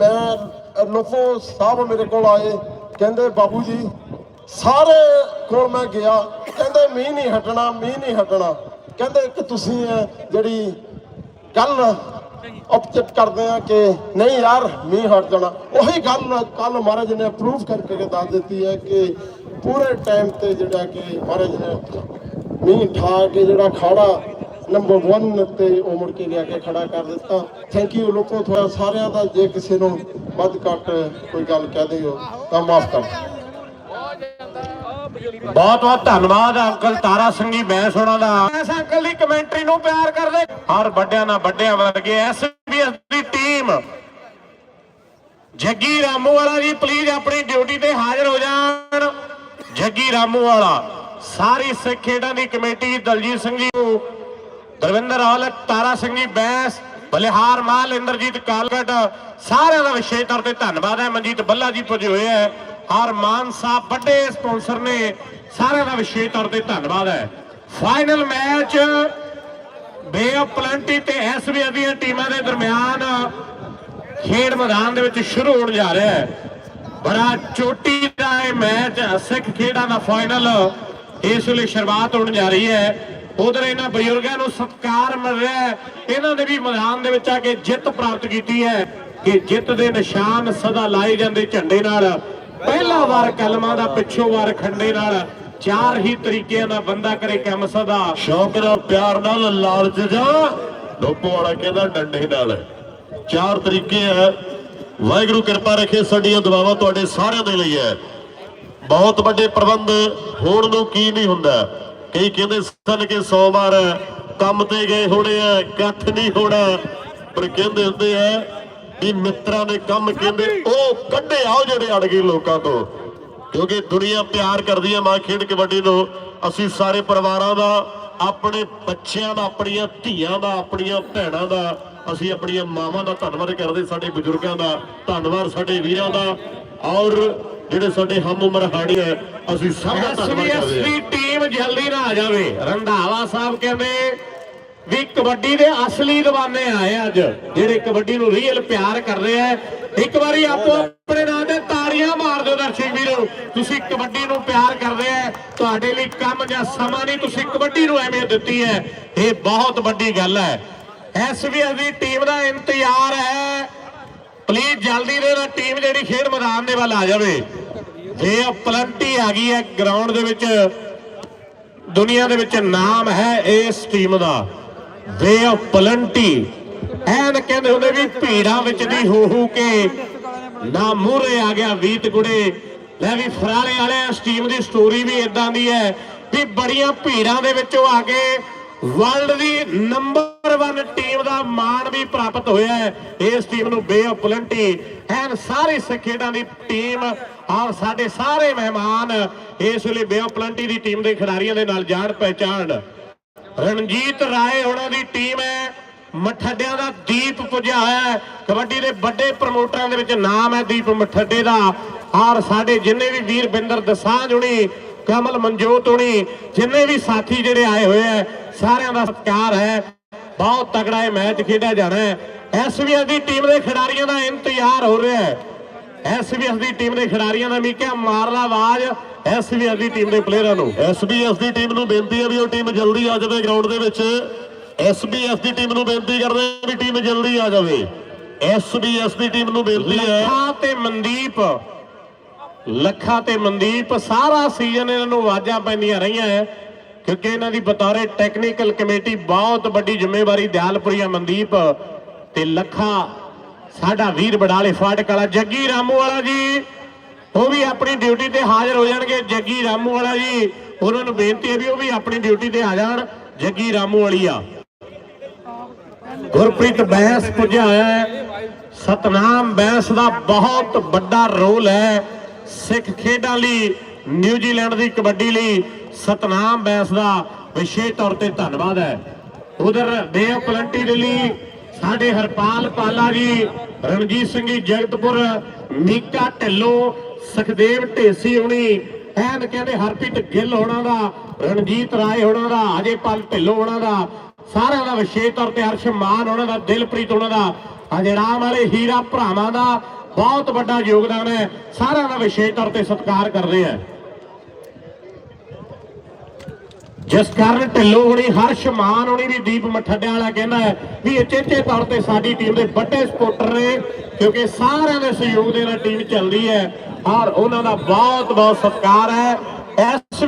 ਮੈਂ ਲੋਫੋ ਸਾਹਿਬ ਮੇਰੇ ਕੋਲ ਆਏ, ਕਹਿੰਦੇ ਬਾਬੂ ਜੀ, ਸਾਰੇ ਕੋਲ ਮੈਂ ਗਿਆ, ਕਹਿੰਦੇ ਮੀਂਹ ਨਹੀਂ ਹਟਣਾ, ਮੀਂਹ ਨਹੀਂ ਹਟਣਾ। ਕਹਿੰਦੇ ਇੱਕ ਤੁਸੀਂ ਜਿਹੜੀ ਗੱਲ ਉਪਚਿਤ ਕਰਦੇ ਆ ਕਿ ਨਹੀਂ ਯਾਰ, ਮੀਂਹ ਹਟ ਜਾਣਾ। ਉਹੀ ਗੱਲ ਕੱਲ ਮਹਾਰਾਜ ਨੇ ਅਪਰੂਵ ਕਰਕੇ ਦੱਸ ਦਿੱਤੀ ਹੈ ਕਿ ਪੂਰੇ ਟਾਈਮ ਤੇ ਜਿਹੜਾ ਕਿ ਮਹਾਰਾਜ ਨੇ ਮੀਂਹ ਠਾ ਕੇ ਜਿਹੜਾ ਖਾੜਾ ਨੰਬਰ 1 ਤੇ ਉਹ ਮੁੜ ਕੇ ਲਿਆ ਕੇ ਖੜਾ ਕਰ ਦਿੱਤਾ। ਥੈਂਕ ਯੂ ਲੋਕੋ ਥੋੜਾ ਸਾਰਿਆਂ ਦਾ ਜੇ ਕਿਸੇ ਨੂੰ ਵੱਧ ਘੱਟ ਕੋਈ ਗੱਲ ਕਹਿ ਦਿਓ ਤਾਂ ਮਾਫ ਕਰ ਬਹੁਤ ਬਹੁਤ ਧੰਨਵਾਦ ਅੰਕਲ ਤਾਰਾ ਸਿੰਘ ਜੀ ਬੈਂਸ ਹੋਣਾ ਦਾ। ਇਸ ਅੰਕਲ ਦੀ ਕਮੈਂਟਰੀ ਨੂੰ ਪਿਆਰ ਕਰਦੇ। ਹਰ ਵੱਡਿਆਂ ਨਾਲ ਵੱਡਿਆਂ ਵਰਗੇ ਐਸਬੀਐਸ ਦੀ team. Jaggi Ramuwala ji please ਆਪਣੀ ਡਿਊਟੀ ਤੇ ਹਾਜ਼ਰ ਹੋ ਜਾਣ। ਜੱਗੀ ਰਾਮੂ ਵਾਲਾ ਸਾਰੀ ਸਿੱਖ ਖੇਡਾਂ ਦੀ ਕਮੇਟੀ ਦਲਜੀਤ ਸਿੰਘ ਜੀ ਨੂੰ ਦਰਵਿੰਦਰ ਔਲਖ ਤਾਰਾ ਸਿੰਘ ਜੀ, ਬੈਂਸ, ਬਲਿਹਾਰ ਮਾਲ ਇੰਦਰਜੀਤ ਕਾਲਗੜ, ਸਾਰਿਆਂ ਦਾ ਵਿਸ਼ੇਸ਼ ਤੌਰ ਤੇ ਧੰਨਵਾਦ ਹੈ। ਮਨਜੀਤ ਬੱਲਾ ਜੀ ਪੁੱਜੇ ਹੋਏ ਹੈ। ਹਰ ਸਾਹਿਬ, ਵੱਡੇ ਸਪਾਂਸਰ ਨੇ, ਸਾਰਿਆਂ ਦਾ ਵਿਸ਼ੇਸ਼ ਤੌਰ ਤੇ ਧੰਨਵਾਦ ਹੈ। Final match Bay of Plenty ਤੇ ਐਸਬੀ ਦੀਆਂ ਟੀਮਾਂ ਦੇ ਦਰਮਿਆਨ ਖੇਡ ਮੈਦਾਨ ਦੇ ਵਿੱਚ ਸ਼ੁਰੂ ਹੋਣ ਜਾ ਰਿਹਾ ਹੈ। ਬੜਾ ਚੋਟੀ ਦਾ ਇਹ ਮੈਚ ਸਿੱਖ ਖੇਡਾਂ ਦਾ ਫਾਈਨਲ ਇਸ ਵੇਲੇ ਸ਼ੁਰੂਆਤ ਹੋਣ ਜਾ ਰਹੀ ਹੈ। ਉਧਰ ਇਹਨਾਂ ਬਜ਼ੁਰਗਾਂ ਨੂੰ ਸਤਿਕਾਰ ਮਿਲ ਰਿਹਾ ਹੈ। ਇਹਨਾਂ ਨੇ ਵੀ ਮੈਦਾਨ ਦੇ ਵਿੱਚ ਆ ਕੇ ਜਿੱਤ ਪ੍ਰਾਪਤ ਕੀਤੀ ਹੈ ਕਿ ਜਿੱਤ ਦੇ ਨਿਸ਼ਾਨ ਸਦਾ ਲਾਏ ਜਾਂਦੇ ਝੰਡੇ ਨਾਲ। ਪਹਿਲਾ ਵਾਰ ਕਲਮਾਂ ਦਾ ਪਿੱਛੋਂ ਵਾਰ ਖੰਡੇ ਨਾਲ ਚਾਰ ਹੀ ਤਰੀਕਿਆਂ ਦਾ ਬੰਦਾ ਕਰੇ ਕੰਮ ਸਦਾ। ਸ਼ੌਕ ਨਾਲ, ਪਿਆਰ ਨਾਲ, ਲਾਲਚ ਜਾ ਲੋਪੋ ਵਾਲਾ ਕਹਿੰਦਾ ਡੰਡੇ ਨਾਲ। ਚਾਰ ਤਰੀਕੇ ਹੈ। ਵਾਹਿਗੁਰੂ ਕਿਰਪਾ ਰੱਖੇ, ਸਾਡੀਆਂ ਦੁਆਵਾਂ ਤੁਹਾਡੇ ਸਾਰਿਆਂ ਦੇ ਲਈ ਹੈ। ਬਹੁਤ ਵੱਡੇ ਪ੍ਰਬੰਧ, ਹੋਣ ਨੂੰ ਕੀ ਨਹੀਂ ਹੁੰਦਾ। ਕਈ ਕਹਿੰਦੇ ਸਨ ਕਿ ਸੋਮਵਾਰ ਕੰਮ ਤੇ ਗਏ ਹੋਣੇ ਆ, ਇਕੱਠ ਨਹੀਂ ਹੋਣਾ। ਪਰ ਕਹਿੰਦੇ ਹੁੰਦੇ ਆ ਵੀ ਮਿੱਤਰਾਂ ਨੇ ਕੰਮ ਕਹਿੰਦੇ, ਉਹ ਕੱਢੇ ਆਓ ਜਿਹੜੇ ਅੜ ਗਏ ਲੋਕਾਂ ਤੋਂ। ਕਿਉਂਕਿ ਦੁਨੀਆ ਪਿਆਰ ਕਰਦੀ ਹੈ ਮਾਂ ਖੇਡ ਕਬੱਡੀ ਨੂੰ। ਅਸੀਂ ਸਾਰੇ ਪਰਿਵਾਰਾਂ ਦਾ, ਆਪਣੇ ਬੱਚਿਆਂ ਦਾ, ਆਪਣੀਆਂ ਧੀਆਂ ਦਾ, ਆਪਣੀਆਂ ਭੈਣਾਂ ਦਾ, ਅਸੀਂ ਆਪਣੀਆਂ ਮਾਵਾਂ ਦਾ ਧੰਨਵਾਦ ਕਰਦੇ, ਸਾਡੇ ਬਜ਼ੁਰਗਾਂ ਦਾ ਧੰਨਵਾਦ, ਸਾਡੇ ਵੀਰਾਂ ਦਾ। ਔਰ ਜਿਹੜੇ ਸਾਡੇ ਹਮ ਉਮਰ ਹਾੜੀ ਹੈ, ਅਸੀਂ ਸਭ ਦਾ ਧੰਨਵਾਦ ਕਰਦੇ ਹਾਂ। ਦੀ ਟੀਮ ਜਲਦੀ ਨਾ ਆ ਜਾਵੇ। ਰੰਧਾਵਾ ਸਾਹਿਬ ਕਹਿੰਦੇ ਵੀ ਕਬੱਡੀ ਦੇ ਅਸਲੀ دیਵਾਨੇ ਆਏ ਅੱਜ, ਜਿਹੜੇ ਕਬੱਡੀ ਨੂੰ ਰੀਅਲ ਪਿਆਰ ਕਰਦੇ ਆ। ਇੱਕ ਵਾਰੀ ਆਪੋ ਆਪਣੇ ਨਾਂ ਤੇ ਤਾੜੀਆਂ ਮਾਰ ਦਿਓ ਦਰਸ਼ਕ ਵੀਰੋ। ਤੁਸੀਂ ਕਬੱਡੀ ਨੂੰ ਪਿਆਰ ਕਰਦੇ ਆ। ਤੁਹਾਡੇ ਲਈ ਕੰਮ ਜਾਂ ਸਮਾਂ ਨਹੀਂ, ਤੁਸੀਂ ਕਬੱਡੀ ਨੂੰ ਅਹਿਮੀਅਤ ਦਿੱਤੀ ਹੈ। ਇਹ ਬਹੁਤ ਵੱਡੀ ਗੱਲ ਹੈ। ਐਸਬੀਐਸ ਦੀ ਟੀਮ ਦਾ ਇੰਤਜ਼ਾਰ ਹੈ। ਪਲੀਜ਼ ਜਲਦੀ ਦੇ ਨਾਲ ਟੀਮ ਜਿਹੜੀ ਖੇਡ ਮੈਦਾਨ ਦੇ ਵੱਲ ਆ ਜਾਵੇ। ਵੇ ਪਲੰਟੀ ਆ ਗਈ ਹੈ ਗਰਾਊਂਡ ਦੇ ਵਿੱਚ। ਦੁਨੀਆ ਦੇ ਵਿੱਚ ਨਾਮ ਹੈ ਇਸ team the. Bay of Plenty. ਐਨ ਕਹਿੰਦੇ ਹੁੰਦੇ ਵੀ ਭੀੜਾਂ ਵਿੱਚ ਦੀ ਹੋ ਹੋ ਕੇ ਨਾ ਮੂਹਰੇ ਆ ਗਿਆ ਵੀਤ ਗੁੜੇ ਲੈ ਵੀ ਫਰਾਲੇ ਵਾਲੇ ਇਸ ਟੀਮ ਦੀ ਸਟੋਰੀ ਵੀ ਇਦਾਂ ਦੀ ਹੈ ਵੀ ਬੜੀਆਂ ਭੀੜਾਂ ਦੇ ਵਿੱਚੋਂ ਆ ਕੇ ਵਰਲਡ ਦੀ ਨੰਬਰ 1 ਟੀਮ ਦਾ ਮਾਣ ਵੀ ਪ੍ਰਾਪਤ ਹੋਇਆ ਹੈ। ਇਸ ਟੀਮ ਨੂੰ ਬੇ ਆਫ ਪਲੰਟੀ ਐਨ ਸਾਰੀ ਖੇਡਾਂ ਦੀ ਟੀਮ ਔਰ ਸਾਡੇ ਸਾਰੇ ਮਹਿਮਾਨ ਇਸ ਵੇਲੇ ਬੇ ਆਫ ਪਲੰਟੀ ਦੀ ਟੀਮ ਦੇ ਖਿਡਾਰੀਆਂ ਦੇ ਨਾਲ ਜਾਣ ਪਹਿਚਾਣ। ਰਣਜੀਤ ਰਾਏ ਉਹਨਾਂ ਦੀ ਟੀਮ ਹੈ। ਮਠੱਡਿਆਂ ਦਾ ਦੀਪ ਪੁੱਜਿਆ ਹੋਇਆ ਕਬੱਡੀ ਦੇ ਵੱਡੇ ਪ੍ਰਮੋਟਰਾਂ ਦੇ ਵਿੱਚ ਨਾਮ ਹੈ ਦੀਪ ਮਠੱਡੇ ਦਾ। ਔਰ ਸਾਡੇ ਜਿੰਨੇ ਵੀ ਵੀਰ ਬਿੰਦਰ ਦਸਾਂਝ ਹੁਣੀ, ਕਮਲ ਮਨਜੋਤ ਹੁਣੀ, ਜਿੰਨੇ ਵੀ ਸਾਥੀ ਜਿਹੜੇ ਆਏ ਹੋਏ ਹੈ, ਸਾਰਿਆਂ ਦਾ ਸਤਿਕਾਰ ਹੈ। ਬਹੁਤ ਤਗੜਾ ਇਹ ਮੈਚ ਖੇਡਿਆ ਜਾਣਾ ਹੈ। ਐਸਬੀਐਸ ਦੀ ਟੀਮ ਦੇ ਖਿਡਾਰੀਆਂ ਦਾ ਇੰਤਜ਼ਾਰ ਹੋ ਰਿਹਾ ਹੈ। ਐਸਬੀਐਸ ਦੀ ਟੀਮ ਦੇ ਖਿਡਾਰੀਆਂ ਦਾ ਵੀ ਕਿਹਾ ਮਾਰ ਆਵਾਜ਼ ਐਸਬੀਐਸ ਦੀ ਟੀਮ ਦੇ ਪਲੇਅਰਾਂ ਨੂੰ। ਐਸਬੀਐਸ ਦੀ ਟੀਮ ਨੂੰ ਬੇਨਤੀ ਹੈ ਵੀ ਉਹ ਟੀਮ ਜਲਦੀ ਆ ਜਾਵੇ ਗਰਾਊਂਡ ਦੇ ਵਿੱਚ। ਐਸਬੀਐਸ ਦੀ ਟੀਮ ਨੂੰ ਬੇਨਤੀ ਕਰਦੇ ਵੀ ਟੀਮ ਜਲਦੀ ਆ ਜਾਵੇ। ਐਸਬੀਐਸ ਦੀ ਟੀਮ ਨੂੰ ਬੇਨਤੀ ਹੈ ਲੱਖਾ ਤੇ ਮਨਦੀਪ। ਲੱਖਾ ਤੇ ਮਨਦੀਪ। ਸਾਰਾ ਸੀਜ਼ਨ ਇਹਨਾਂ ਨੂੰ ਆਵਾਜ਼ਾਂ ਪੈਂਦੀਆਂ ਰਹੀਆਂ ਹੈ। ਕਿਉਂਕਿ ਇਹਨਾਂ ਦੀ ਬਤੌਰੇ ਟੈਕਨੀਕਲ ਕਮੇਟੀ ਬਹੁਤ ਵੱਡੀ ਜ਼ਿੰਮੇਵਾਰੀ ਦਿਆਲਪੁਰੀਆ ਮਨਦੀਪ ਤੇ ਲੱਖਾ ਸਾਡਾ ਵੀਰ ਬਡਾਲੇ ਫਾਟਕ ਵਾਲਾ ਜੱਗੀ ਰਾਮੂ ਵਾਲਾ ਜੀ, ਉਹ ਵੀ ਆਪਣੀ ਡਿਊਟੀ ਤੇ ਹਾਜ਼ਰ ਹੋ ਜਾਣਗੇ। ਜੱਗੀ ਰਾਮੂ ਵਾਲਾ ਜੀ, ਉਹਨਾਂ ਨੂੰ ਬੇਨਤੀ ਹੈ ਵੀ ਉਹ ਵੀ ਆਪਣੀ ਡਿਊਟੀ ਤੇ ਆ ਜਾਣ। ਜੱਗੀ ਰਾਮੂ ਵਾਲੀ ਆ ਗੁਰਪ੍ਰੀਤ ਬੈਂਸ ਪੁੱਜਿਆ ਹੋਇਆ ਹੈ। ਸਤਨਾਮ ਬੈਂਸ ਦਾ ਬਹੁਤ ਵੱਡਾ ਰੋਲ ਹੈ ਸਿੱਖ ਖੇਡਾਂ ਲਈ, ਨਿਊਜ਼ੀਲੈਂਡ ਦੀ ਕਬੱਡੀ ਲਈ। ਸਤਨਾਮ ਬੈਂਸ ਦਾ ਵਿਸ਼ੇਸ਼ ਤੌਰ ਤੇ ਧੰਨਵਾਦ ਹੈ। ਉਧਰ ਦੇਵ ਪਲੰਟੀ ਦੇ ਲਈ ਸਾਡੇ ਹਰਪਾਲ ਪਾਲਾ ਜੀ, ਰਣਜੀਤ ਸਿੰਘ ਜੀ, ਜਗਤਪੁਰ, ਮੀਕਾ ਢਿੱਲੋਂ, ਸੁਖਦੇਵ ਢੇਸੀ ਹੁਣੀ, ਐਨ ਕਹਿੰਦੇ ਹਰਪ੍ਰੀਤ ਗਿੱਲ ਹੋਣਾ ਦਾ, ਰਣਜੀਤ ਰਾਏ ਹੋਣਾ ਦਾ ਅਜੇ ਪਾਲ ਢਿੱਲੋਂ ਹੋਣਾ ਦਾ, ਸਾਰਿਆਂ ਦਾ ਵਿਸ਼ੇਸ਼ ਤੌਰ ਤੇ ਹਰਸ਼ ਮਾਨ ਉਹਨਾਂ ਦਾ, ਦਿਲਪ੍ਰੀਤ ਉਹਨਾਂ ਦਾ ਅਜੜਾਮ ਵਾਲੇ ਹੀਰਾ ਭਰਾਵਾਂ ਦਾ ਬਹੁਤ ਵੱਡਾ ਯੋਗਦਾਨ ਹੈ। ਸਾਰਿਆਂ ਦਾ ਵਿਸ਼ੇਸ਼ ਤੌਰ ਤੇ ਸਤਿਕਾਰ ਕਰਦੇ ਆ ਜਿਸ ਕਾਰਨ ਢਿੱਲੋਂ ਹੋਣੀ ਹਰਸ਼ ਮਾਨ ਹੋਣੀ ਵੀ ਦੀਪ ਮਠੱਡਿਆਂ ਵਾਲਾ ਕਹਿੰਦਾ ਵੀ ਇਹ ਤੌਰ ਤੇ ਸਾਡੀ ਟੀਮ ਦੇ ਵੱਡੇ ਸਪੋਰਟਰ ਨੇ, ਕਿਉਂਕਿ ਸਾਰਿਆਂ ਦੇ ਸਹਿਯੋਗ ਦੇ ਨਾਲ ਟੀਮ ਚੱਲਦੀ ਹੈ ਔਰ ਉਹਨਾਂ ਦਾ ਬਹੁਤ ਬਹੁਤ ਸਤਿਕਾਰ ਹੈ। ਇਸ